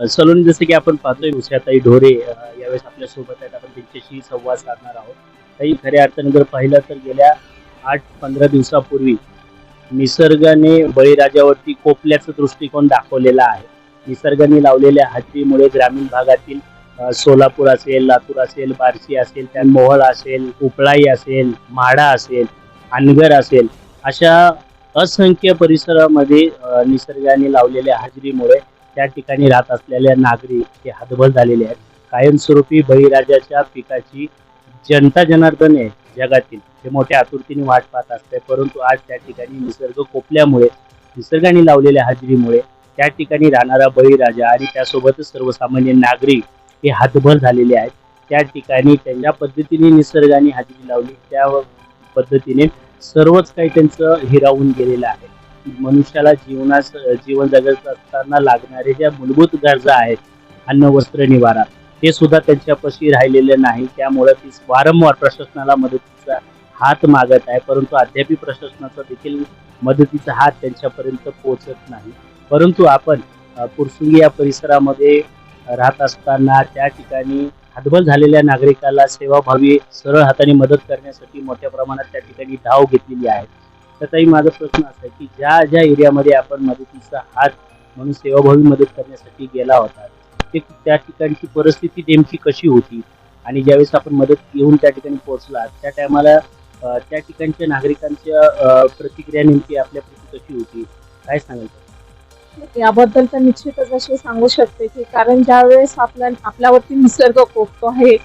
Salon जसं की आपण पाहतोय उषाताई ढोरे यावेळेस आपल्यासोबत आहेत. आपण त्यांच्याशी संवाद साधणार आहोत. काही खऱ्या अर्थाने जर पाहिलं तर गेल्या आठ पंधरा दिवसापूर्वी निसर्गाने बळीराजावरती कोपल्याचा दृष्टिकोन दाखवलेला आहे. निसर्गाने लावलेल्या हातीमुळे ग्रामीण भागातील सोलापूर असेल लातूर असेल बार्शी असेल त्या मोहळ असेल उपळाई असेल म्हाडा असेल अनगर असेल अशा असंख्य परिसरामध्ये निसर्गाने लावलेल्या हाजरीमुळे त्या ठिकाणी राहत असलेल्या नागरिक हे हतबल झालेले आहेत कायमस्वरूपी बळीराजाच्या पिकाची जनता जनार्दन आहे जगातील. हे मोठ्या आतुरतेने वाट पाहत असते परंतु आज त्या ठिकाणी निसर्ग कोपल्यामुळे निसर्गाने लावलेल्या हाजरीमुळे त्या ठिकाणी राहणारा बळीराजा आणि त्यासोबतच सर्वसामान्य नागरिक हे हातभर झालेले आहेत. त्या ठिकाणी त्यांच्या पद्धतीने निसर्गाने हाजरी लावली त्या पद्धतीने सर्वच काही त्यांचं हिरावून गेलेलं आहे. मनुष्याला जीवनास जीवन जगत असताना लागणारे ज्या मूलभूत गरजा आहेत अन्न वस्त्र निवारा ते सुद्धा त्यांच्यापाशी राहिलेले नाही. त्यामुळे ती वारंवार प्रशासनाला मदतीचा हात मागत आहे. परंतु अद्याप प्रशासनाचा देखील मदतीचा हात त्यांच्यापर्यंत पोहोचत नाही. परंतु आपण पुरसुंगी या परिसरामध्ये राहत असताना त्या ठिकाणी हतबल झालेल्या नागरिकाला सेवाभावी सरळ हाताने मदत करण्यासाठी मोठ्या प्रमाणात त्या ठिकाणी धाव घेतलेली आहे. तर ताई माझा प्रश्न असा आहे की ज्या ज्या एरियामध्ये आपण मदतीचा हात म्हणून सेवाभावी मदत करण्यासाठी गेला होता ते त्या ठिकाणची परिस्थिती नेमकी कशी होती? आणि ज्यावेळेस आपण मदत घेऊन त्या ठिकाणी पोहोचला त्या टायमाला त्या ठिकाणच्या नागरिकांच्या प्रतिक्रिया नेमकी आपल्या कशी होती? काय सांगाल याबद्दल तर निश्चितच असे सांगू शकते की कारण ज्यावेळेस आपल्या आपल्यावरती निसर्ग कोपतो आहे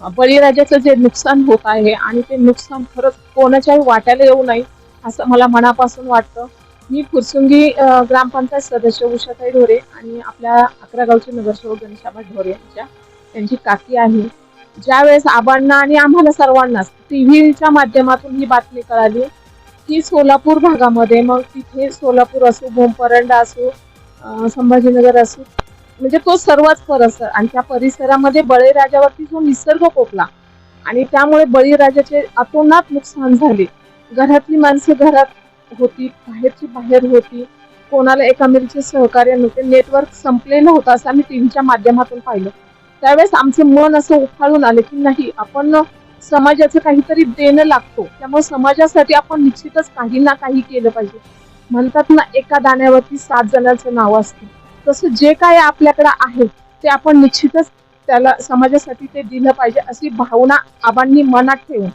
बळीराजाचं जे नुकसान होत आहे आणि ते नुकसान खरंच कोणाच्याही वाट्याला येऊ नये असं मला मनापासून वाटतं. मी फुरसुंगी ग्रामपंचायत सदस्य उषाताई ढोरे आणि आपल्या अकरा गावचे नगरसेवक गणेशाबा ढोरे यांच्या त्यांची काकी आहे. ज्यावेळेस आबांना आणि आम्हाला सर्वांनाच टी व्हीच्या माध्यमातून ही बातमी कळाली की सोलापूर भागामध्ये मग तिथे सोलापूर असो भोमपरंडा असो संभाजीनगर असो म्हणजे तो सर्वच परिसर आणि त्या परिसरामध्ये बळीराजावरती जो निसर्ग कोपला आणि त्यामुळे बळीराजाचे अतोनात नुकसान झाले. घरातली माणसं घरात होती बाहेरची बाहेर होती. कोणाला एकामेकीचे सहकार्य नव्हते. नेटवर्क संपलेलं होतं असं आम्ही टीव्हीच्या माध्यमातून पाहिलं. त्यावेळेस आमचे मन असं उफाळून आले की नाही आपण समाजाचं काहीतरी देणं लागतो. त्यामुळे समाजासाठी आपण निश्चितच काही ना काही केलं पाहिजे. म्हणतात ना एका दाण्यावरती सात जणांचं नाव असतं. तसं जे काय आपल्याकडे आहे ते आपण निश्चितच त्याला समाजासाठी ते दिलं पाहिजे अशी भावना आबांनी मनात ठेवून.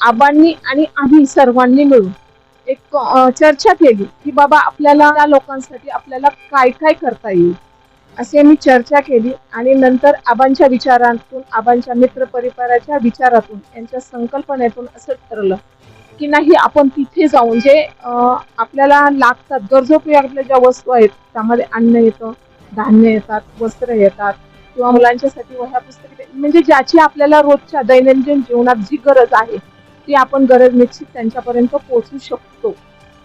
आबांनी आणि आम्ही सर्वांनी मिळून एक चर्चा केली की बाबा आपल्याला त्या लोकांसाठी आपल्याला काय काय करता येईल अशी आम्ही चर्चा केली आणि नंतर आबांच्या विचारातून आबांच्या मित्र परिवाराच्या विचारातून यांच्या संकल्पनेतून असं ठरलं की नाही आपण तिथे जाऊन जे आपल्याला लागतात गरजोपयोगातल्या ज्या वस्तू आहेत त्यामध्ये अन्न येतं धान्य येतात वस्त्र येतात किंवा मुलांच्यासाठी वह्या पुस्तके म्हणजे ज्याची आपल्याला रोजच्या दैनंदिन जीवनात जी गरज आहे ती आपण गरज निश्चित त्यांच्यापर्यंत पोहोचू शकतो.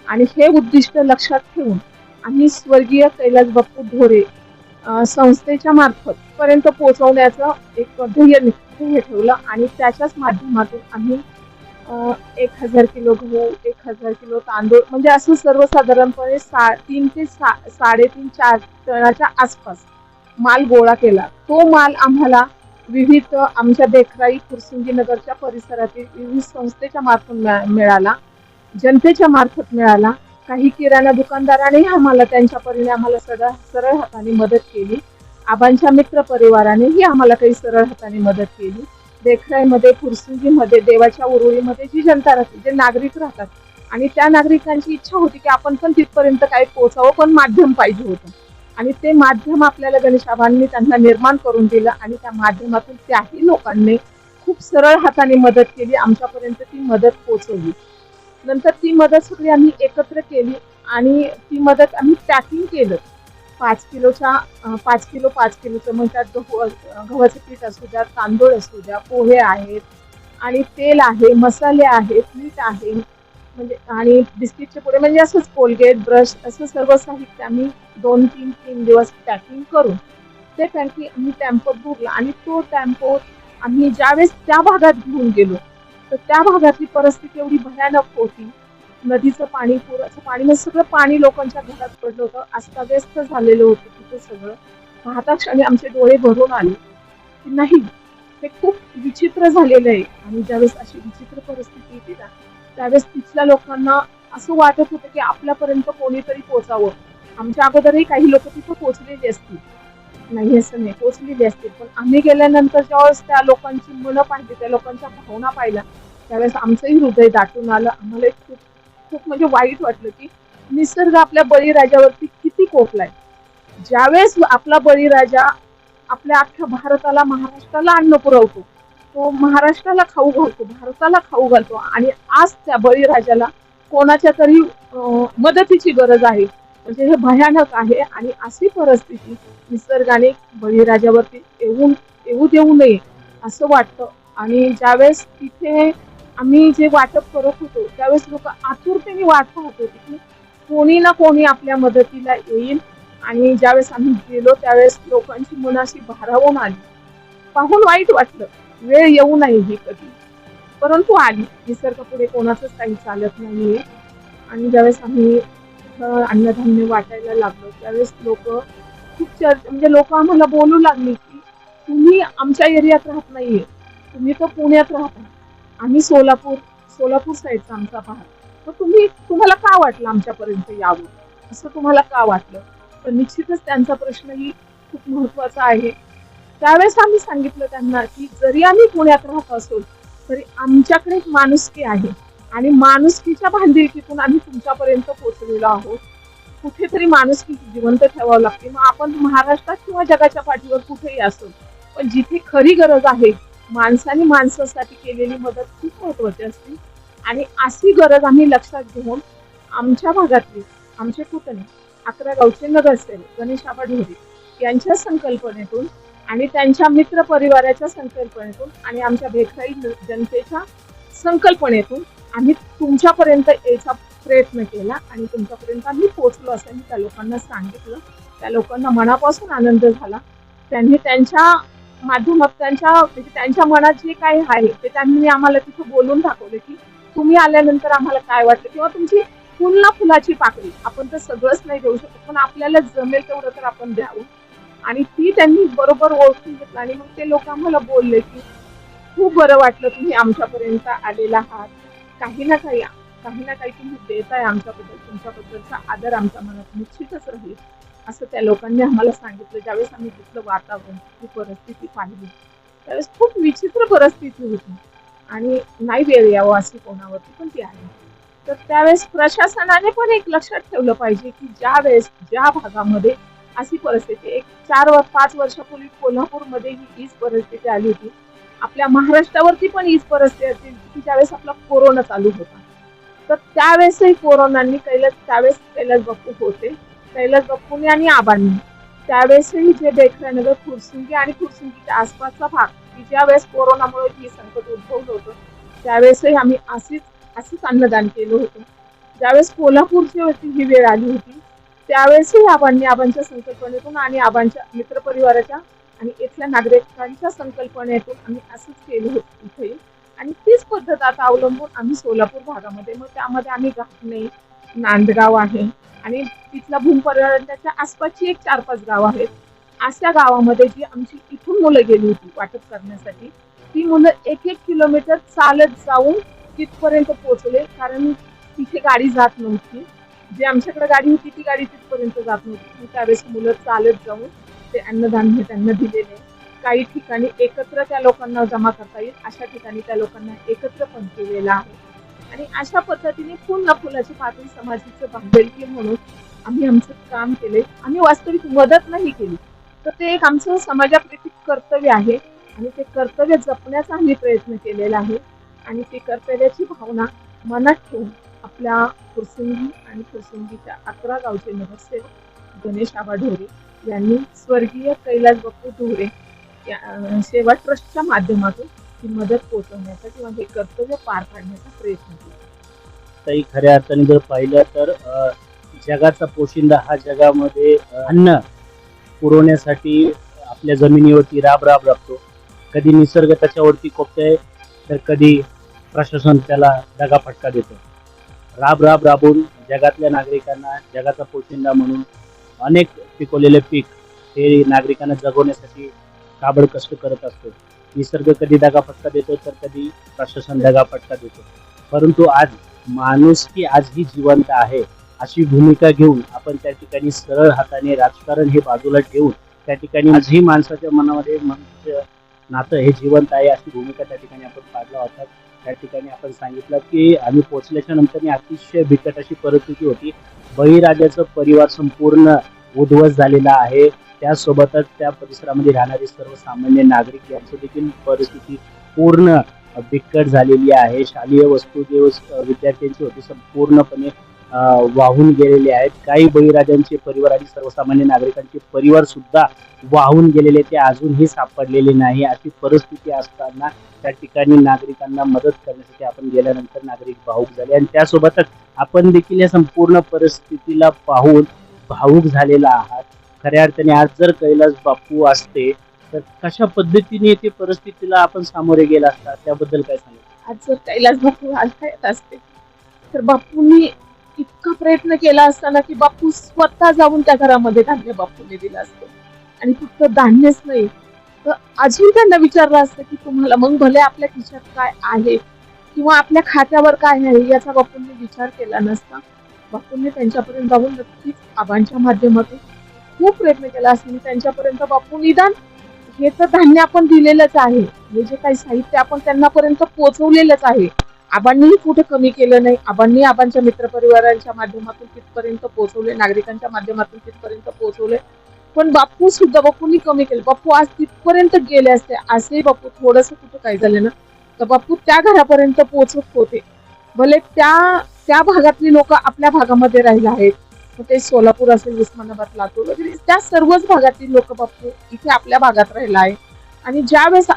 आणि हे उद्दिष्ट लक्षात ठेवून आम्ही स्वर्गीय कैलास बाप्पू ढोरे संस्थेच्या मार्फत पर्यंत पोहोचवण्याचं एक ध्येय हे ध्येय ठेवलं आणि त्याच्याच माध्यमातून आम्ही एक हजार किलो गहू एक हजार किलो तांदूळ म्हणजे असं सर्वसाधारणपणे सा तीन ते सा साडेतीन चार टनाच्या आसपास माल गोळा केला. तो माल आम्हाला विविध आमच्या देखराई फुरसुंगी नगरच्या परिसरातील विविध संस्थेच्या मार्फत मिळाला जनतेच्या मार्फत मिळाला. काही किराणा दुकानदारानेही आम्हाला त्यांच्या परीने आम्हाला सरळ सरळ हाताने मदत केली. आबांच्या मित्र परिवारानेही आम्हाला काही सरळ हाताने मदत केली. देखराईमध्ये फुरसुंगीमध्ये देवाच्या उरुळीमध्ये जी जनता राहते जे नागरिक राहतात आणि त्या नागरिकांची इच्छा होती की आपण पण तिथपर्यंत काही पोचावं पण माध्यम पाहिजे होतं. आणि ते माध्यम आपल्याला गणेशबाबांनी त्यांना निर्माण करून दिलं आणि त्या माध्यमातून त्याही लोकांनी खूप सरळ हाताने मदत केली. आमच्यापर्यंत ती मदत पोचवली नंतर ती मदत सगळी आम्ही एकत्र केली आणि ती मदत आम्ही पॅकिंग केलं. पाच किलोच्या पाच किलो पाच किलोचं मग त्यात गहू गव्हाचं पीठ असू द्या तांदूळ असू द्या पोहे आहेत आणि तेल आहे मसाले आहेत मीठ आहे. म्हणजे आणि बिस्किटचे पुढे म्हणजे असंच कोलगेट ब्रश असं सर्व साहित्य आम्ही दोन तीन तीन दिवस पॅकिंग करून ते पॅकिंग आम्ही टॅम्पो भरला आणि तो टेम्पो आम्ही ज्यावेळेस त्या भागात घेऊन गेलो तर त्या भागातली परिस्थिती एवढी भयानक होती. नदीचं पाणी पुराचं पाणी म्हणजे सगळं पाणी लोकांच्या घरात पडलं होतं. अस्ताव्यस्त झालेलं होतं तिथे सगळं. पाहता क्षणी आमचे डोळे भरून आले की नाही हे खूप विचित्र झालेलं आहे. आणि ज्यावेळेस अशी विचित्र परिस्थिती येते ना त्यावेळेस तिथल्या लोकांना असं वाटत होतं की आपल्यापर्यंत कोणीतरी पोचावं आमच्या अगोदरही काही लोक तिथं पोचलेली असतील. नाही असं नाही. पोचलेली असतील. पण आम्ही गेल्यानंतर ज्यावेळेस त्या लोकांची मनं पाहिली त्या लोकांच्या भावना पाहिल्या त्यावेळेस आमचंही हृदय दाटून आलं. आम्हाला खूप खूप म्हणजे वाईट वाटलं की निसर्ग आपल्या बळीराजावरती किती कोपलाय. ज्यावेळेस आपला बळीराजा आपल्या अख्ख्या भारताला महाराष्ट्राला अन्न पुरवतो तो महाराष्ट्राला खाऊ घालतो भारताला खाऊ घालतो. आणि आज त्या बळीराजाला कोणाच्या तरी मदतीची गरज आहे. म्हणजे हे भयानक आहे आणि अशी परिस्थिती निसर्गाने बळीराजावरती येऊन येऊ देऊ नये असं वाटतं. आणि ज्यावेळेस तिथे आम्ही जे वाटप करत होतो त्यावेळेस लोक आतुरतेने वाट पाहत होते की कोणी ना कोणी आपल्या मदतीला येईल. आणि ज्यावेळेस आम्ही गेलो त्यावेळेस लोकांची मनाशी भारावून आली. पाहून वाईट वाटलं. वेळ येऊ नये ही कधी. परंतु आली निसर्गापुढे कोणाचंच काही चालत नाहीये. आणि ज्यावेळेस आम्ही अन्नधान्य वाटायला लागलो त्यावेळेस लोक खूप चर्च म्हणजे लोक आम्हाला बोलू लागली की तुम्ही आमच्या एरियात राहत नाहीये. तुम्ही तर पुण्यात राहता. आम्ही सोलापूर सोलापूर साईडचा आमचा भाग. तर तुम्ही तुम्हाला का वाटलं आमच्यापर्यंत यावं? असं तुम्हाला का वाटलं? तर निश्चितच त्यांचा प्रश्नही खूप महत्त्वाचा आहे. त्यावेळेस आम्ही सांगितलं त्यांना की जरी आम्ही पुण्यात राहत असो तरी आमच्याकडे एक माणुसकी आहे. आणि माणुसकीच्या बांधिलकीतून आम्ही तुमच्यापर्यंत पोहोचलेलो आहोत. कुठेतरी माणुसकी जिवंत ठेवावं लागते. मग आपण महाराष्ट्रात किंवा जगाच्या पाठीवर कुठेही असो पण जिथे खरी गरज आहे माणसाने माणसासाठी केलेली मदत खूप महत्वाची असते. आणि अशी गरज आम्ही लक्षात घेऊन आमच्या भागातली आमचे कुटुंब अकरा गावचे नगरसेवक गणेश आबाढोरे यांच्या संकल्पनेतून आणि त्यांच्या मित्र परिवाराच्या संकल्पनेतून आणि आमच्या भेखराई जनतेच्या संकल्पनेतून आम्ही तुमच्यापर्यंत यायचा प्रयत्न केला आणि तुमच्यापर्यंत आम्ही पोचलो असं मी त्या लोकांना सांगितलं. त्या लोकांना मनापासून आनंद झाला. त्यांनी त्यांच्या माध्यमात त्यांच्या म्हणजे त्यांच्या मनात जे काही आहे ते त्यांनी आम्हाला तिथं बोलून दाखवले की तुम्ही आल्यानंतर आम्हाला काय वाटलं किंवा तुमची फुलना फुलाची पाकळी. आपण तर सगळंच नाही देऊ शकत पण आपल्याला जमेल तेवढं तर आपण द्यावं. आणि ती त्यांनी बरोबर ओळखून घेतलं. आणि मग ते लोक आम्हाला बोलले की खूप बरं वाटलं तुम्ही आमच्यापर्यंत आलेला आहात. काही ना काही काही ना काही तुम्ही देताय आमच्याबद्दल. तुमच्याबद्दलचा आदर आमच्या मनात निश्चितच राहील. असं त्या लोकांनी आम्हाला सांगितलं. ज्यावेळेस आम्ही तिथलं वातावरण ती परिस्थिती पाहिली त्यावेळेस खूप विचित्र परिस्थिती होती. आणि नाही वेळ यावं अशी कोणावरती पण ती आली. तर त्यावेळेस प्रशासनाने पण एक लक्षात ठेवलं पाहिजे की ज्या वेळेस ज्या भागामध्ये अशी परिस्थिती एक चार व पाच वर्षापूर्वी कोल्हापूरमध्ये ही हीच परिस्थिती आली होती. आपल्या महाराष्ट्रावरती पण हीच परिस्थिती की ज्यावेळेस आपला कोरोना चालू होता. तर त्यावेळेसही कोरोनानी कैलास त्यावेळेस कैलास बाप्पू होते. कैलास बाप्पूंनी आणि आबांनी. त्यावेळेसही जे बेखरानगर फुरसुंगी आणि फुरसुंगीच्या आसपासचा भाग की ज्यावेळेस कोरोनामुळे ही संकट उद्भवलं होतं त्यावेळेसही आम्ही असेच असेच अन्नदान केलं होतं. ज्यावेळेस कोल्हापूरची होती ही वेळ आली होती. त्यावेळेसही आबांनी आबांच्या संकल्पनेतून आणि आबांच्या मित्रपरिवाराच्या आणि इथल्या नागरिकांच्या संकल्पनेतून आम्ही असंच केलं होतं इथे. आणि तीच पद्धत आता अवलंबून आम्ही सोलापूर भागामध्ये. मग त्यामध्ये आम्ही घाटणे नांदगाव आहे. आणि तिथल्या भूमपर्यटनाच्या आसपासची एक चार पाच गाव आहेत. अशा गावामध्ये जी आमची इथून मुलं गेली होती वाटप करण्यासाठी ती मुलं एक एक किलोमीटर चालत जाऊन तिथपर्यंत पोहोचले. कारण तिथे गाडी जात नव्हती. जे आमच्याकडे गाडी होती ती गाडी तिथपर्यंत जात नव्हती. त्यावेळेस मुलं चालत जाऊन ते अन्नधान्य त्यांना दिलेले काही ठिकाणी एकत्र त्या लोकांना जमा करता येईल अशा ठिकाणी त्या लोकांना एकत्र पण केलेला आहे. आणि अशा पद्धतीने पूर्ण फुलाची पातळी समाजाचं बांधिलकी म्हणून आम्ही आमचं काम केले आम्ही वास्तविक मदत नाही केली. तर ते एक आमचं समाजाप्रती कर्तव्य आहे आणि ते कर्तव्य जपण्याचा आम्ही प्रयत्न केलेला आहे. आणि ती कर्तव्याची भावना मनात ठेवून आपल्या प्रसंगी आणि प्रसंगीच्या अकरा गावचे नगरसेवक गणेश आबा ढोरे यांनी स्वर्गीय कैलास बाप्पू ढोरे या सेवा ट्रस्टच्या माध्यमातून ही मदत पोहोचवण्याचा किंवा हे म्हणजे कर्तव्य पार पाडण्याचा प्रयत्न केला. ताई खऱ्या अर्थाने जर पाहिलं तर जगाचा पोशिंदा हा जगामध्ये अन्न पुरवण्यासाठी आपल्या जमिनीवरती राब राब राबतो कधी निसर्ग त्याच्यावरती कोपतोय तर कधी प्रशासन त्याला दगाफटका देतो. राब राब राबून जगातल्या नागरिकांना जगाचा पोशिंदा म्हणून अनेक पिकवलेले पीक हे नागरिकांना जगवण्यासाठी काबड कष्ट करत असतो. निसर्ग कधी दगाफटका देतो तर कधी प्रशासन दगाफटका देतो. परंतु आज माणूस की आज ही जिवंत आहे अशी भूमिका घेऊन आपण त्या ठिकाणी सरळ हाताने राजकारण हे बाजूला ठेवून त्या ठिकाणी आजही माणसाच्या मनामध्ये मनुष्य नातं हे जिवंत आहे अशी भूमिका त्या ठिकाणी आपण पाडला होता. त्या ठिकाणी आपण सांगितलं की आम्ही पोहोचल्याच्या नंतर अतिशय बिकट अशी परिस्थिती होती. बळीराजाचं परिवार संपूर्ण उद्ध्वस्त झालेला आहे. त्यासोबतच त्या परिसरामध्ये राहणारे सर्वसामान्य नागरिक यांची देखील परिस्थिती पूर्ण बिकट झालेली आहे. शालेय वस्तू जे विद्यार्थ्यांची होती संपूर्णपणे वाहून गेलेले आहेत. काही बळीराजांचे परिवार आणि सर्वसामान्य नागरिकांचे परिवार सुद्धा वाहून गेलेले ते अजूनही सापडलेले नाही. अशी परिस्थिती असताना त्या ठिकाणी नागरिकांना मदत करण्यासाठी आपण गेल्यानंतर नागरिक भाऊक झाले. आणि त्यासोबतच आपण देखील या संपूर्ण परिस्थितीला पाहून भाऊक झालेला आहात. खऱ्या अर्थाने आज जर कैलास बापू असते तर कशा पद्धतीने ते परिस्थितीला आपण सामोरे गेला असता? त्याबद्दल काय सांगू आज जर कैलास बापू आलता येत असते तर बापूंनी इतका प्रयत्न केला असताना की बापू स्वतः जाऊन त्या घरामध्ये धान्य बापूने दिलं असतं. आणि फक्त धान्यच नाही तर अजून त्यांना विचारलं असतं की तुम्हाला मग भले आपल्या खिशात काय आहे किंवा आपल्या खात्यावर काय आहे याचा बापूंनी विचार केला नसता. बापूंनी त्यांच्यापर्यंत जाऊन नक्कीच आबांच्या माध्यमातून खूप प्रयत्न केला असता. त्यांच्यापर्यंत बापू निदान हे तर धान्य आपण दिलेलंच आहे. हे जे काही साहित्य आपण त्यांनापर्यंत पोहोचवलेलंच आहे आबांनीही कुठे कमी केलं नाही. आबांनी आबांच्या मित्रपरिवारांच्या माध्यमातून तिथपर्यंत पोहोचवले नागरिकांच्या माध्यमातून तिथपर्यंत पोहोचवले. पण बापू सुद्धा बापूंनी कमी केलं. बापू आज तिथपर्यंत गेले असते. असेही बापू थोडस कुठं काय झालं ना? तर बापू त्या घरापर्यंत पोहोचत होते. भले त्या त्या भागातली लोक आपल्या भागामध्ये राहिले आहेत. मग ते सोलापूर असेल उस्मानाबाद लातूर वगैरे त्या सर्वच भागातील लोक बापू इथे आपल्या भागात राहिला आहे. आणि ज्या वेळेस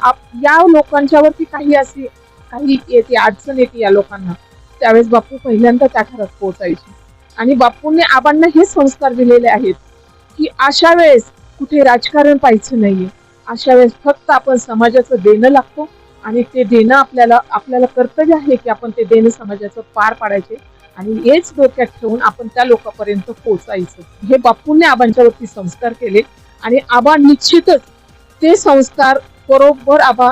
या लोकांच्यावरती काही अशी काही येते अडचण येते या लोकांना. त्यावेळेस बापू पहिल्यांदा त्या घरात पोहोचायचे. आणि बापूंनी आबांना हे संस्कार दिलेले आहेत की अशा वेळेस कुठे राजकारण पाहायचं नाहीये. अशा वेळेस फक्त आपण समाजाचं देणं लागतो आणि ते देणं आपल्याला आपल्याला कर्तव्य आहे की आपण ते देणं समाजाचं पार पाडायचे आणि हेच डोक्यात ठेवून आपण त्या लोकांपर्यंत पोहोचायचं. हे बापूंनी आबांच्यावरती संस्कार केले आणि आबा निश्चितच ते संस्कार बरोबर आबा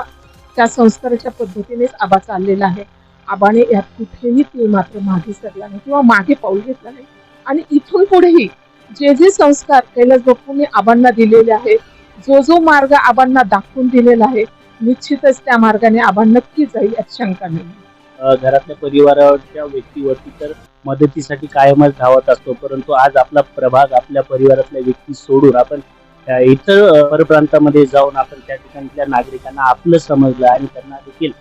त्या संस्काराच्या पद्धतीनेच आबा चाललेला आहे. आबाने यात कुठेही ते मात्र मागे सरला नाही किंवा मागे पाऊल घेतला नाही. आणि इथून पुढेही जे जे संस्कार कैलास बापूंनी आबांना दिलेले आहेत जो जो मार्ग आबांना दाखवून दिलेला आहे निश्चितच त्या मार्गाने आबा नक्की जाईल यात शंका नाही. घरातल्या परिवाराच्या व्यक्तीवरती तर मदतीसाठी कायमच धावत असतो परंतु आज आपला प्रभाग आपल्या परिवारातल्या व्यक्ती सोडून आपण इतर परप्रांतामध्ये जाऊन आपण त्या ठिकाणच्या नागरिकांना आपलं समजलं आणि त्यांना देखील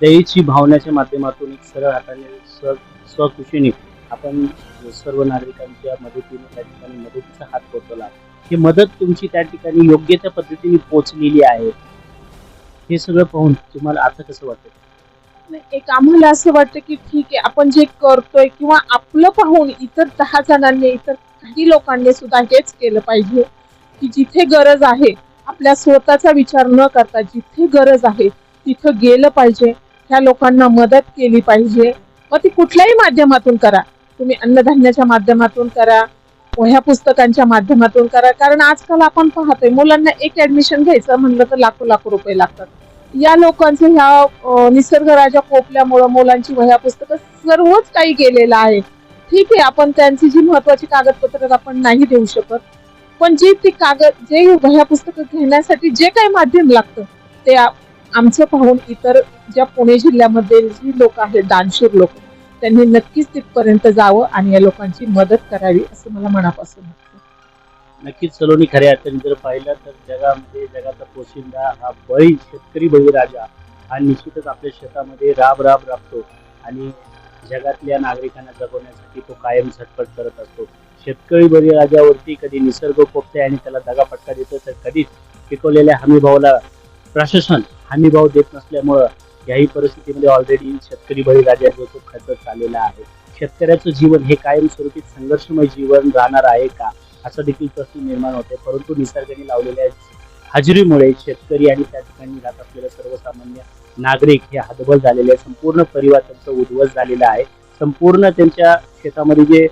दयेची भावनाच्या माध्यमातून एक सरळ हाताने स्व स्वखुशीने आपण सर्व नागरिकांच्या मदतीने त्या ठिकाणी मदतीचा हात पोचवला ही मदत तुमची त्या ठिकाणी योग्य त्या पद्धतीने पोचलेली आहे हे सगळं पाहून तुम्हाला आता कसं वाटतं? एक आम्हाला असं वाटतं की ठीक आहे आपण जे करतोय किंवा आपलं पाहून इतर दहा जणांनी इतर काही लोकांनी सुद्धा हेच केलं पाहिजे. की जिथे गरज आहे आपल्या स्वतःचा विचार न करता जिथे गरज आहे तिथं गेलं पाहिजे ह्या लोकांना मदत केली पाहिजे. मग ती कुठल्याही माध्यमातून करा. तुम्ही अन्नधान्याच्या माध्यमातून करा वह्या पुस्तकांच्या माध्यमातून करा. कारण आजकाल आपण पाहतोय मुलांना एक ऍडमिशन घ्यायचं म्हणलं तर लाखो लाखो रुपये लागतात. या लोकांचं ह्या निसर्गराजा कोपल्यामुळं मुलांची वह्या पुस्तकं सर्वच काही गेलेलं आहे. ठीक आहे आपण त्यांची जी महत्वाची कागदपत्र आपण नाही देऊ शकत. पण जी ती कागद जे वह्या पुस्तकं घेण्यासाठी जे काही माध्यम लागतं ते आमचं पाहून इतर ज्या पुणे जिल्ह्यामध्ये जी लोक आहेत दानशूर लोक त्यांनी नक्कीच तिथपर्यंत जावं आणि या लोकांची मदत करावी असं मला मनापासून वाटतं. नक्कीच सलोनी खऱ्या अर्थाने जर पाहिलं तर जगामध्ये जगाचा पोशिंदा हा बळी शेतकरी बळीराजा हा निश्चितच आपल्या शेतामध्ये राब राब राबतो आणि जगातल्या नागरिकांना जगवण्यासाठी तो कायम झटपट करत असतो. शेतकरी बळीराजावरती कधी निसर्ग कोपते आणि त्याला दगापटका देतो तर कधीच पिकवलेल्या हमीभावाला प्रशासन हमीभाव देत नसल्यामुळं याही परिस्थितीमध्ये ऑलरेडी शेतकरी बळीराजा जो तो खचत आलेला आहे. शेतकऱ्याचं जीवन हे कायमस्वरूपी संघर्षमय जीवन राहणार आहे का? असा देखील प्रश्न निर्माण होते परंतु निसर्गाने लावलेल्या हजेरीमुळे शेतकरी आणि त्या ठिकाणी राहत असलेले सर्वसामान्य नागरिक हे हतबल झालेले आहे. संपूर्ण परिवार त्यांचा उद्ध्वस्त झालेला आहे. संपूर्ण त्यांच्या शेतामध्ये जे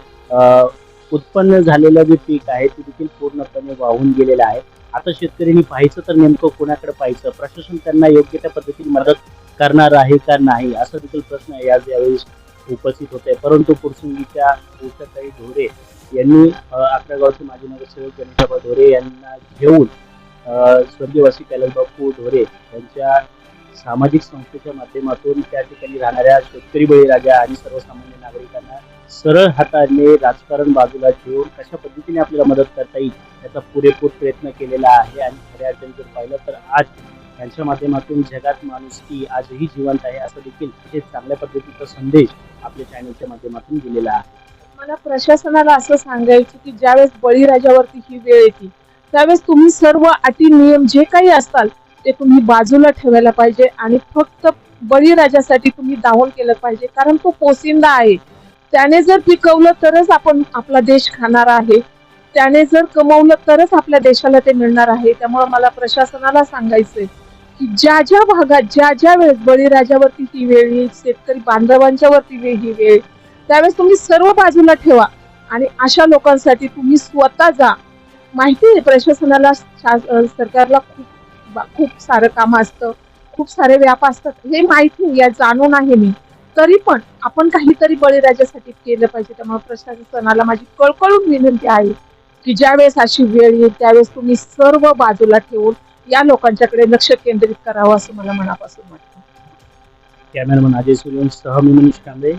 उत्पन्न झालेलं जे पीक आहे ते देखील पूर्णपणे वाहून गेलेलं आहे. आता शेतकऱ्यांनी पाहायचं तर नेमकं कोणाकडे पाहायचं? प्रशासन त्यांना योग्य त्या पद्धतीने मदत करणार आहे का नाही असा देखील प्रश्न याच यावेळी उपस्थित होते परंतु पुरसुंगीच्या उषाताई ढोरे यांनी अ, गावचे माजी नगरसेवक गणेशबाबा ढोरे यांना घेऊन स्वर्गीयवासी कैलासबापू ढोरे यांच्या सामाजिक संस्थेच्या माध्यमातून त्या ठिकाणी राहणाऱ्या शेतकरी बळीराजा आणि सर्वसामान्य नागरिकांना सरळ हाताने राजकारण बाजूला ठेवून कशा पद्धतीने आपल्याला मदत करता येईल याचा पुरेपूर प्रयत्न केलेला आहे. आणि खऱ्या अर्थाने जर पाहिलं तर आज यांच्या माध्यमातून जगात माणुसकी आजही जिवंत आहे असं देखील हे चांगल्या पद्धतीचा संदेश आपल्या चॅनलच्या माध्यमातून दिलेला आहे. मला प्रशासनाला असं सांगायचं की ज्यावेळेस बळीराजावरती ही वेळ येते त्यावेळेस तुम्ही सर्व अटी नियम जे काही असताल ते तुम्ही बाजूला ठेवायला पाहिजे आणि फक्त बळीराजासाठी तुम्ही दावण केलं पाहिजे. कारण तो पोसिंदा आहे. त्याने जर पिकवलं तरच आपण आपला देश खाणार आहे. त्याने जर कमवलं तरच आपल्या देशाला ते मिळणार आहे. त्यामुळे मला प्रशासनाला सांगायचंय की ज्या ज्या भागात ज्या ज्या वेळेस बळीराजावरती ती वेळ येईल शेतकरी बांधवांच्या वरती वेळ ही वेळ त्यावेळेस तुम्ही सर्व बाजूला ठेवा आणि अशा लोकांसाठी तुम्ही स्वतः जा. माहिती आहे प्रशासनाला सरकारला खूप खूप सारं काम असतं खूप सारे व्याप असतात हे माहीत नाही या जाणून आहे मी. तरी पण आपण काहीतरी बळीराजासाठी केलं पाहिजे त्यामुळे प्रशासनाला माझी कळकळून विनंती आहे की ज्यावेळेस अशी वेळ येईल त्यावेळेस तुम्ही सर्व बाजूला ठेवून या लोकांच्याकडे लक्ष केंद्रित करावं असं मला मनापासून वाटतं. कॅमेरामन अजय सूर्यवंश सह मी मनीष कांबळे